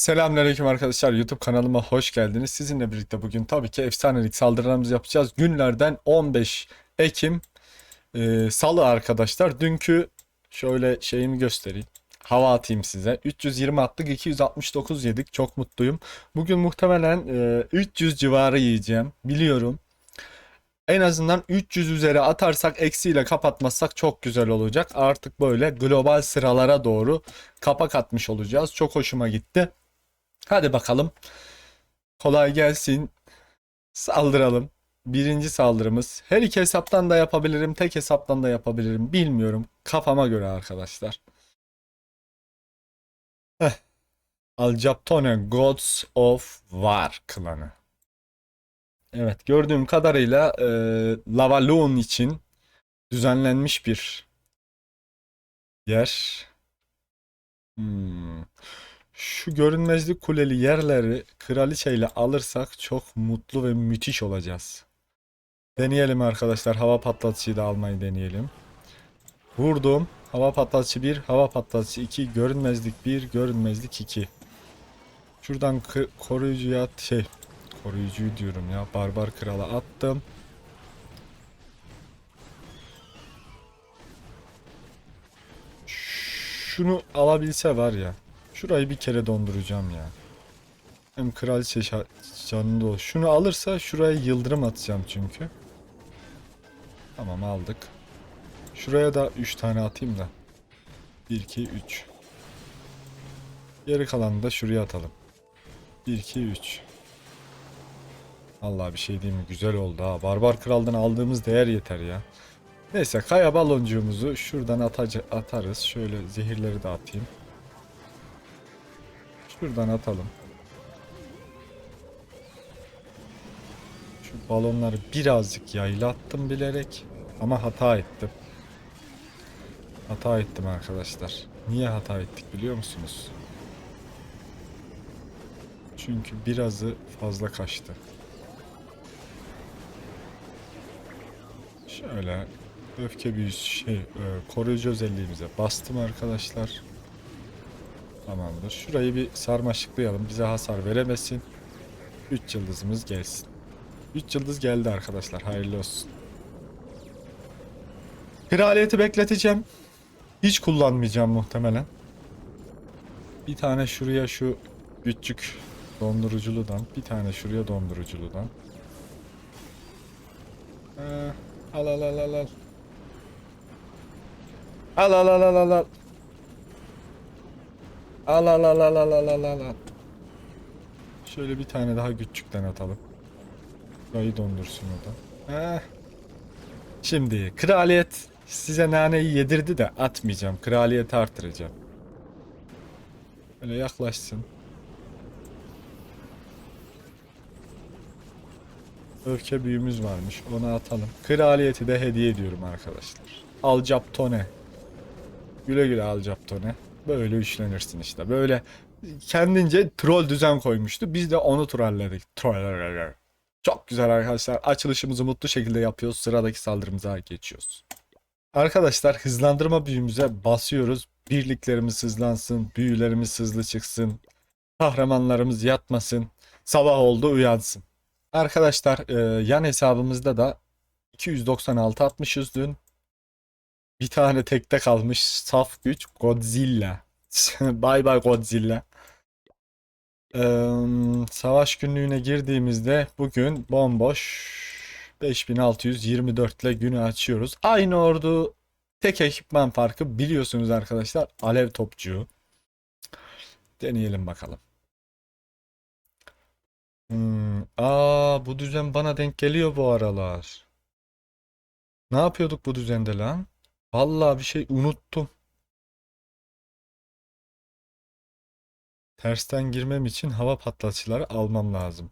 Selamünaleyküm arkadaşlar. YouTube kanalıma hoş geldiniz. Sizinle birlikte bugün tabii ki efsanelik saldırılarımızı yapacağız. Günlerden 15 Ekim e, Salı arkadaşlar. Dünkü şöyle şeyimi göstereyim. Hava atayım size. 320 attık, 269 yedik. Çok mutluyum. Bugün muhtemelen e, 300 civarı yiyeceğim. Biliyorum. En azından 300 üzeri atarsak eksiyle kapatmazsak çok güzel olacak. Artık böyle global sıralara doğru kapak atmış olacağız. Çok hoşuma gitti. Hadi bakalım. Kolay gelsin. Saldıralım. Birinci saldırımız. Her iki hesaptan da yapabilirim. Tek hesaptan da yapabilirim. Bilmiyorum. Kafama göre arkadaşlar. Heh. Aljaptone Gods of War klanı. Evet gördüğüm kadarıyla e, Lavaloon için düzenlenmiş bir yer. Hmm. Şu görünmezlik kuleli yerleri kraliçeyle alırsak çok mutlu ve müthiş olacağız. Deneyelim arkadaşlar. Hava patlatıcıyı da almayı deneyelim. Vurdum. Hava patlatıcı 1, hava patlatıcı 2, görünmezlik 1, görünmezlik 2. Şuradan koruyucuya at şey koruyucuyu diyorum ya. Barbar krala attım. Şunu alabilse var ya. Şurayı bir kere donduracağım ya. Hem kraliçe canında ol. Şunu alırsa şuraya yıldırım atacağım çünkü. Tamam aldık. Şuraya da 3 tane atayım da. 1 2 3. Geri kalanını da şuraya atalım. 1 2 3. Allah bir şey diyeyim mi? Güzel oldu ha. Barbar Kral'dan aldığımız değer yeter ya. Neyse kaya baloncuğumuzu şuradan atarız. Şöyle zehirleri de atayım. Şuradan atalım. Şu balonları birazcık yaylattım bilerek. Ama hata ettim. Hata ettim arkadaşlar. Niye hata ettik biliyor musunuz? Çünkü birazı fazla kaçtı. Şöyle öfke büyüsü şey e, koruyucu özelliğimize bastım arkadaşlar. Tamamdır. Şurayı bir sarmaşıklayalım. Bize hasar veremesin. 3 yıldızımız gelsin. 3 yıldız geldi arkadaşlar. Hayırlı olsun. Kraliyeti bekleteceğim. Hiç kullanmayacağım muhtemelen. Bir tane şuraya şu küçük donduruculudan, bir tane şuraya donduruculudan. Ee, al al al al al. Al al al al al Al al al al al al al al. Şöyle bir tane daha küçükten atalım. Burayı dondursun o da. Heh. Şimdi kraliyet size naneyi yedirdi de atmayacağım. Kraliyeti artıracağım. Böyle yaklaşsın. Öfke büyümüz varmış. Onu atalım. Kraliyeti de hediye ediyorum arkadaşlar. Alcaptone. Güle güle Alcaptone. Böyle üçlenirsin işte. Böyle kendince troll düzen koymuştu. Biz de onu trolledik. Troll. Çok güzel arkadaşlar. Açılışımızı mutlu şekilde yapıyoruz. Sıradaki saldırımıza geçiyoruz. Arkadaşlar hızlandırma büyümüze basıyoruz. Birliklerimiz hızlansın. Büyülerimiz hızlı çıksın. Kahramanlarımız yatmasın. Sabah oldu uyansın. Arkadaşlar e, yan hesabımızda da 296 atmışız dün. Bir tane tekte kalmış saf güç Godzilla. Bye bye Godzilla. Ee, savaş günlüğüne girdiğimizde bugün bomboş 5624 ile günü açıyoruz. Aynı ordu tek ekipman farkı biliyorsunuz arkadaşlar. Alev topçu. Deneyelim bakalım. Hmm, aa bu düzen bana denk geliyor bu aralar. Ne yapıyorduk bu düzende lan? Vallahi bir şey unuttum. Tersten girmem için hava patlatıcıları almam lazım.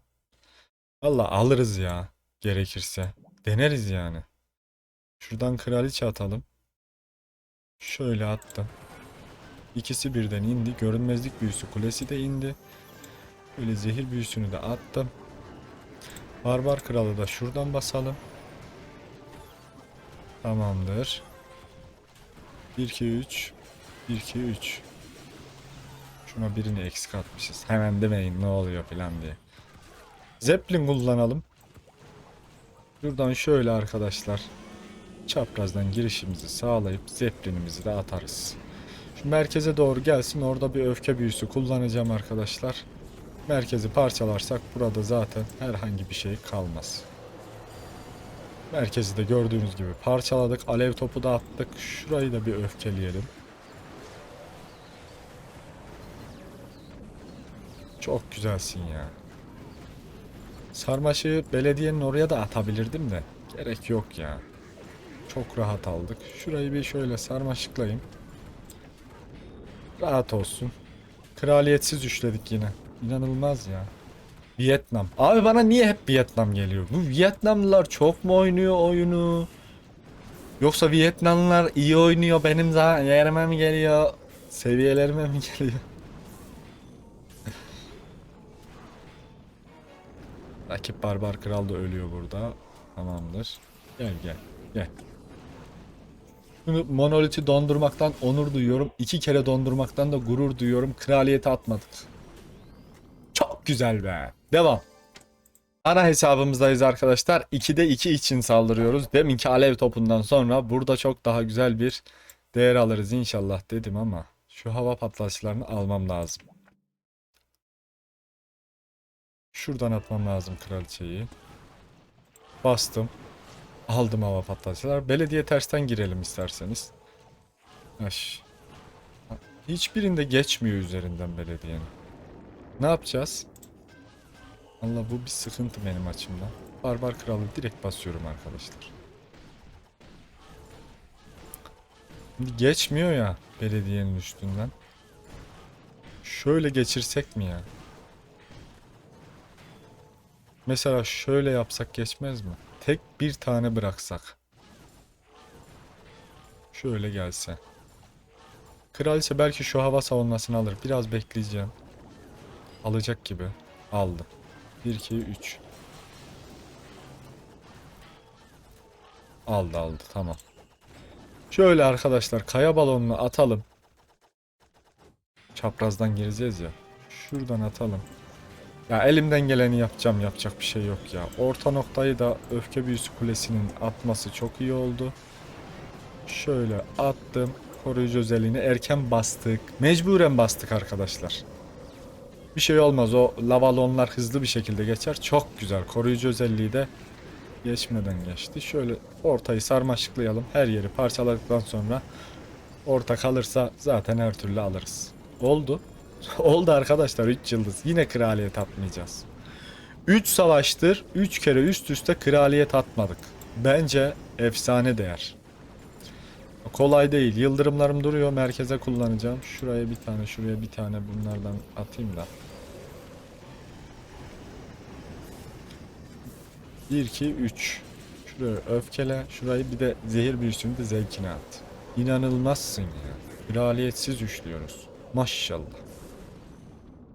Vallahi alırız ya gerekirse. Deneriz yani. Şuradan kraliçe atalım. Şöyle attım. İkisi birden indi. Görünmezlik büyüsü kulesi de indi. Böyle zehir büyüsünü de attım. Barbar kralı da şuradan basalım. Tamamdır. 1 2 3 1 2 3 Şuna birini eksik atmışız. Hemen demeyin ne oluyor falan diye. Zeppelin kullanalım. Şuradan şöyle arkadaşlar. Çaprazdan girişimizi sağlayıp Zeppelin'imizi de atarız. Şu merkeze doğru gelsin. Orada bir öfke büyüsü kullanacağım arkadaşlar. Merkezi parçalarsak burada zaten herhangi bir şey kalmaz. Merkezi de gördüğünüz gibi parçaladık. Alev topu da attık. Şurayı da bir öfkeleyelim. Çok güzelsin ya. Sarmaşığı belediyenin oraya da atabilirdim de. Gerek yok ya. Çok rahat aldık. Şurayı bir şöyle sarmaşıklayayım. Rahat olsun. Kraliyetsiz üçledik yine. İnanılmaz ya. Vietnam. Abi bana niye hep Vietnam geliyor? Bu Vietnamlılar çok mu oynuyor oyunu? Yoksa Vietnamlılar iyi oynuyor benim za- yerime mi geliyor? Seviyelerime mi geliyor? Rakip Barbar Kral da ölüyor burada. Tamamdır. Gel gel gel. Bunu monoliti dondurmaktan onur duyuyorum. İki kere dondurmaktan da gurur duyuyorum. Kraliyete atmadık. Güzel be. Devam. Ana hesabımızdayız arkadaşlar. 2'de 2 için saldırıyoruz. Deminki alev topundan sonra burada çok daha güzel bir değer alırız inşallah dedim ama şu hava patlaçlarını almam lazım. Şuradan atmam lazım kraliçeyi. Bastım. Aldım hava patlatıcılar. Belediye tersten girelim isterseniz. Aş. Hiçbirinde geçmiyor üzerinden belediyenin. Ne yapacağız? Allah bu bir sıkıntı benim açımdan. Barbar kralı direkt basıyorum arkadaşlar. Şimdi geçmiyor ya belediyenin üstünden. Şöyle geçirsek mi ya? Mesela şöyle yapsak geçmez mi? Tek bir tane bıraksak. Şöyle gelse. Kraliçe belki şu hava savunmasını alır. Biraz bekleyeceğim. Alacak gibi. Aldı. 1, 2, 3. Aldı aldı tamam. Şöyle arkadaşlar kaya balonunu atalım. Çaprazdan gireceğiz ya. Şuradan atalım. Ya elimden geleni yapacağım yapacak bir şey yok ya. Orta noktayı da öfke büyüsü kulesinin atması çok iyi oldu. Şöyle attım. Koruyucu özelliğini erken bastık. Mecburen bastık arkadaşlar. Bir şey olmaz o lavalonlar hızlı bir şekilde geçer. Çok güzel. Koruyucu özelliği de geçmeden geçti. Şöyle ortayı sarmaşıklayalım. Her yeri parçaladıktan sonra orta kalırsa zaten her türlü alırız. Oldu. Oldu arkadaşlar 3 yıldız. Yine kraliyet atmayacağız. 3 savaştır 3 kere üst üste kraliyet atmadık. Bence efsane değer. Kolay değil. Yıldırımlarım duruyor. Merkeze kullanacağım. Şuraya bir tane, şuraya bir tane bunlardan atayım da. 1, 2, 3. Şuraya öfkele. Şurayı bir de zehir büyüsünü de zevkine at. İnanılmazsın ya. Kraliyetsiz üçlüyoruz. Maşallah.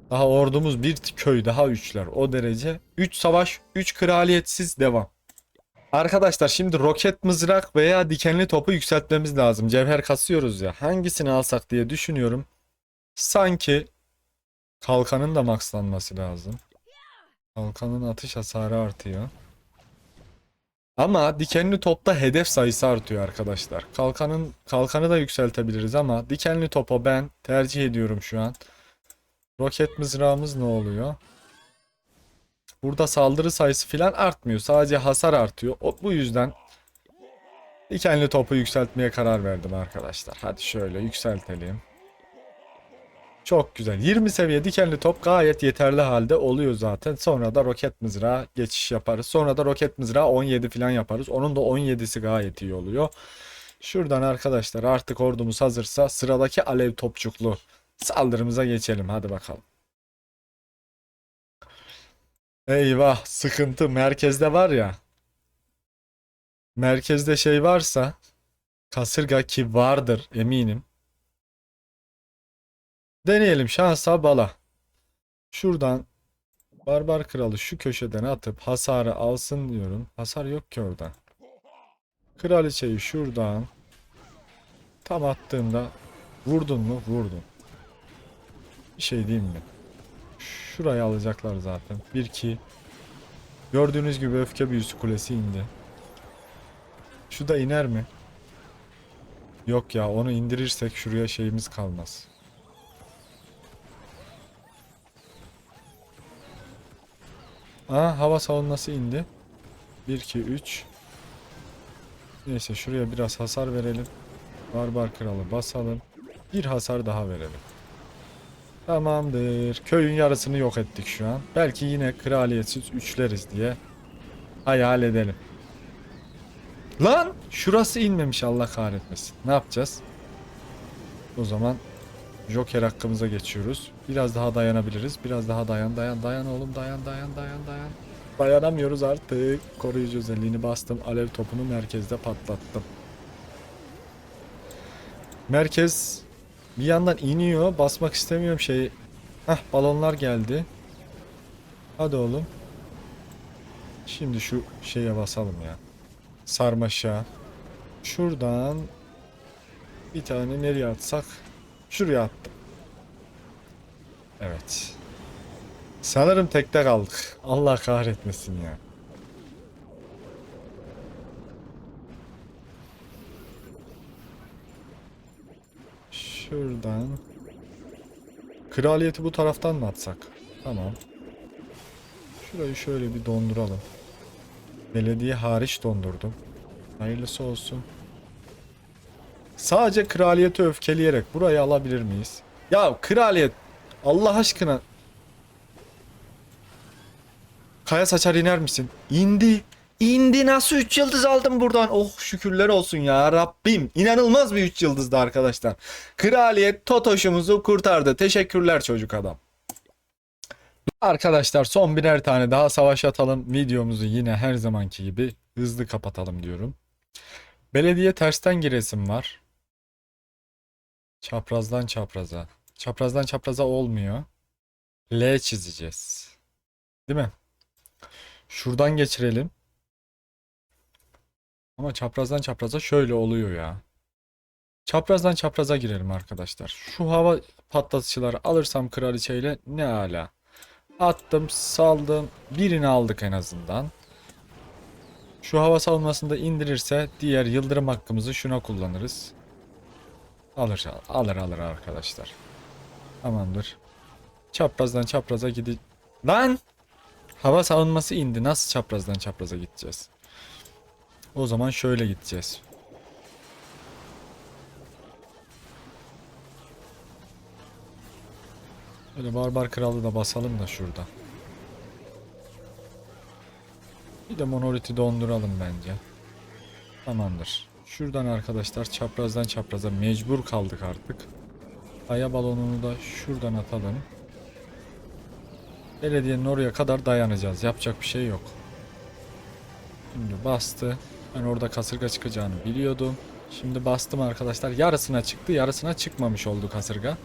Daha ordumuz bir köy daha üçler. O derece. 3 savaş, 3 kraliyetsiz devam. Arkadaşlar şimdi roket mızrak veya dikenli topu yükseltmemiz lazım. Cevher kasıyoruz ya. Hangisini alsak diye düşünüyorum. Sanki kalkanın da maxlanması lazım. Kalkanın atış hasarı artıyor. Ama dikenli topta hedef sayısı artıyor arkadaşlar. Kalkanın kalkanı da yükseltebiliriz ama dikenli topa ben tercih ediyorum şu an. Roket mızrağımız ne oluyor? Burada saldırı sayısı filan artmıyor. Sadece hasar artıyor. O, bu yüzden dikenli topu yükseltmeye karar verdim arkadaşlar. Hadi şöyle yükseltelim. Çok güzel. 20 seviye dikenli top gayet yeterli halde oluyor zaten. Sonra da roket mızrağı geçiş yaparız. Sonra da roket mızrağı 17 falan yaparız. Onun da 17'si gayet iyi oluyor. Şuradan arkadaşlar artık ordumuz hazırsa sıradaki alev topçuklu saldırımıza geçelim. Hadi bakalım. Eyvah sıkıntı merkezde var ya. Merkezde şey varsa kasırga ki vardır eminim. Deneyelim şansa bala. Şuradan Barbar Kralı şu köşeden atıp hasarı alsın diyorum. Hasar yok ki orada. Kraliçeyi şuradan tam attığımda vurdun mu? Vurdun. Bir şey diyeyim mi? Şurayı alacaklar zaten. 1-2. Gördüğünüz gibi öfke büyüsü kulesi indi. Şu da iner mi? Yok ya onu indirirsek şuraya şeyimiz kalmaz. Aa hava savunması indi. 1 2 3 Neyse şuraya biraz hasar verelim. Barbar kralı basalım. Bir hasar daha verelim. Tamamdır. Köyün yarısını yok ettik şu an. Belki yine kraliyetsiz üçleriz diye hayal edelim. Lan! Şurası inmemiş Allah kahretmesin. Ne yapacağız? O zaman Joker hakkımıza geçiyoruz. Biraz daha dayanabiliriz. Biraz daha dayan dayan dayan oğlum dayan dayan dayan dayan. Dayanamıyoruz artık. Koruyucu özelliğini bastım. Alev topunu merkezde patlattım. Merkez bir yandan iniyor. Basmak istemiyorum şeyi. Hah balonlar geldi. Hadi oğlum. Şimdi şu şeye basalım ya. Sarmaşa. Şuradan bir tane nereye atsak? Şuraya attım. Evet. Sanırım tekte kaldık. Allah kahretmesin ya. Şuradan. Kraliyeti bu taraftan mı atsak? Tamam. Şurayı şöyle bir donduralım. Belediye hariç dondurdum. Hayırlısı olsun. Sadece kraliyeti öfkeleyerek burayı alabilir miyiz? Ya kraliyet Allah aşkına Kaya saçar iner misin? İndi. İndi nasıl 3 yıldız aldım buradan? Oh şükürler olsun ya Rabbim. İnanılmaz bir 3 yıldızdı arkadaşlar. Kraliyet Totoş'umuzu kurtardı. Teşekkürler çocuk adam. Arkadaşlar son birer tane daha savaş atalım. Videomuzu yine her zamanki gibi hızlı kapatalım diyorum. Belediye tersten giresim var. Çaprazdan çapraza. Çaprazdan çapraza olmuyor. L çizeceğiz. Değil mi? Şuradan geçirelim. Ama çaprazdan çapraza şöyle oluyor ya. Çaprazdan çapraza girelim arkadaşlar. Şu hava patlatıcıları alırsam kraliçeyle ne ala. Attım, saldım. Birini aldık en azından. Şu hava savunmasını indirirse diğer yıldırım hakkımızı şuna kullanırız. Alır, alır alır arkadaşlar. Tamamdır. Çaprazdan çapraza gidi... Lan! Hava savunması indi. Nasıl çaprazdan çapraza gideceğiz? O zaman şöyle gideceğiz. Böyle barbar kralı da basalım da şurada. Bir de monoliti donduralım bence. Tamamdır. Şuradan arkadaşlar çaprazdan çapraza mecbur kaldık artık. Aya balonunu da şuradan atalım. Belediyenin oraya kadar dayanacağız. Yapacak bir şey yok. Şimdi bastı. Ben orada kasırga çıkacağını biliyordum. Şimdi bastım arkadaşlar. Yarısına çıktı. Yarısına çıkmamış oldu kasırga.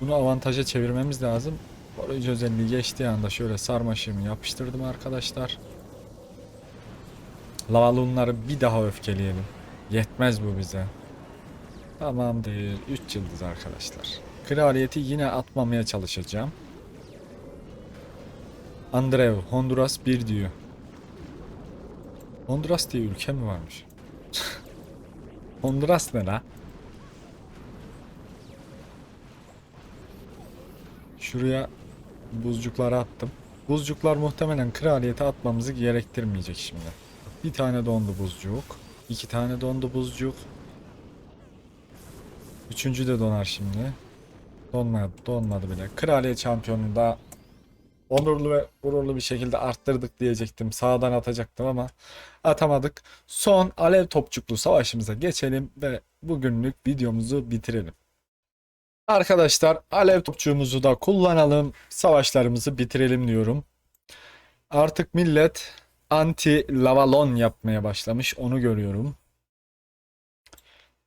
Bunu avantaja çevirmemiz lazım. Koruyucu özelliği geçtiği anda şöyle sarmaşığımı yapıştırdım arkadaşlar. Lavalunları bir daha öfkeleyelim. Yetmez bu bize. Tamamdır. 3 yıldız arkadaşlar. Kraliyeti yine atmamaya çalışacağım. Andrev, Honduras 1 diyor. Honduras diye ülke mi varmış? Honduras ne la? Şuraya buzcukları attım. Buzcuklar muhtemelen kraliyete atmamızı gerektirmeyecek şimdi. Bir tane dondu buzcuk. İki tane dondu buzcuk. Üçüncü de donar şimdi. Donmadı, donmadı bile. Kraliyet şampiyonunu da onurlu ve gururlu bir şekilde arttırdık diyecektim. Sağdan atacaktım ama atamadık. Son alev topçuklu savaşımıza geçelim ve bugünlük videomuzu bitirelim. Arkadaşlar alev topçuğumuzu da kullanalım. Savaşlarımızı bitirelim diyorum. Artık millet anti lavalon yapmaya başlamış. Onu görüyorum.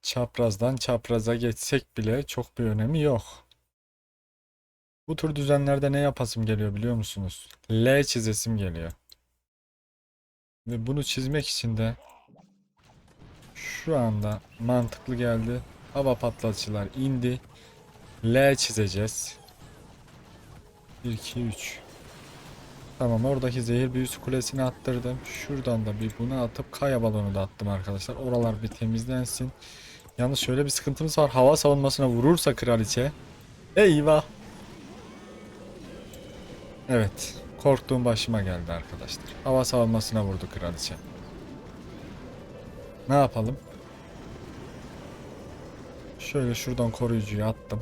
Çaprazdan çapraza geçsek bile çok bir önemi yok. Bu tür düzenlerde ne yapasım geliyor biliyor musunuz? L çizesim geliyor. Ve bunu çizmek için de şu anda mantıklı geldi. Hava patlatıcılar indi. L çizeceğiz. 1 2 3 Tamam oradaki zehir büyüsü kulesini attırdım. Şuradan da bir bunu atıp kaya balonu da attım arkadaşlar. Oralar bir temizlensin. Yalnız şöyle bir sıkıntımız var. Hava savunmasına vurursa kraliçe. Eyvah. Evet. Korktuğum başıma geldi arkadaşlar. Hava savunmasına vurdu kraliçe. Ne yapalım? Şöyle şuradan koruyucuyu attım.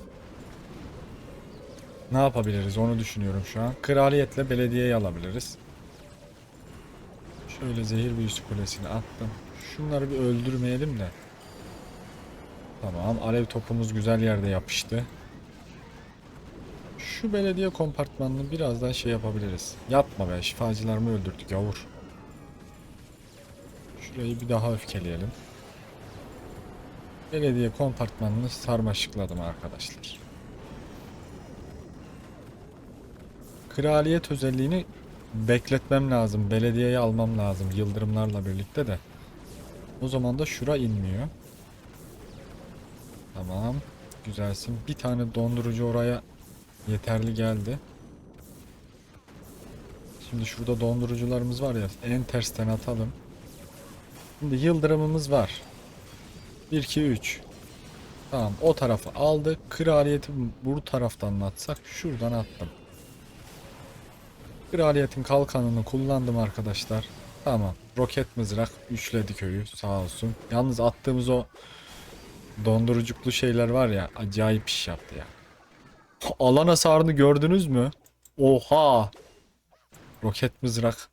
Ne yapabiliriz onu düşünüyorum şu an. Kraliyetle belediyeyi alabiliriz. Şöyle zehir büyüsü kulesini attım. Şunları bir öldürmeyelim de. Tamam alev topumuz güzel yerde yapıştı. Şu belediye kompartmanını birazdan şey yapabiliriz. Yapma be şifacılarımı öldürdük yavur. Şurayı bir daha öfkeleyelim. Belediye kompartmanını sarmaşıkladım arkadaşlar. Kraliyet özelliğini bekletmem lazım. Belediyeye almam lazım yıldırımlarla birlikte de. O zaman da şura inmiyor. Tamam. Güzelsin. Bir tane dondurucu oraya yeterli geldi. Şimdi şurada dondurucularımız var ya en tersten atalım. Şimdi yıldırımımız var. 1 2 3. Tamam o tarafı aldı. Kraliyeti bu taraftan atsak şuradan attım. Kraliyetin kalkanını kullandım arkadaşlar. Tamam. Roket mızrak üçledi köyü sağ olsun. Yalnız attığımız o dondurucuklu şeyler var ya acayip iş yaptı ya. Alan hasarını gördünüz mü? Oha! Roket mızrak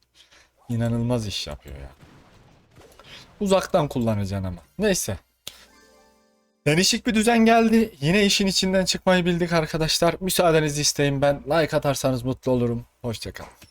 inanılmaz iş yapıyor ya. Uzaktan kullanacaksın ama. Neyse. Denişik bir düzen geldi. Yine işin içinden çıkmayı bildik arkadaşlar. Müsaadenizi isteyin ben. Like atarsanız mutlu olurum. Hoşçakalın.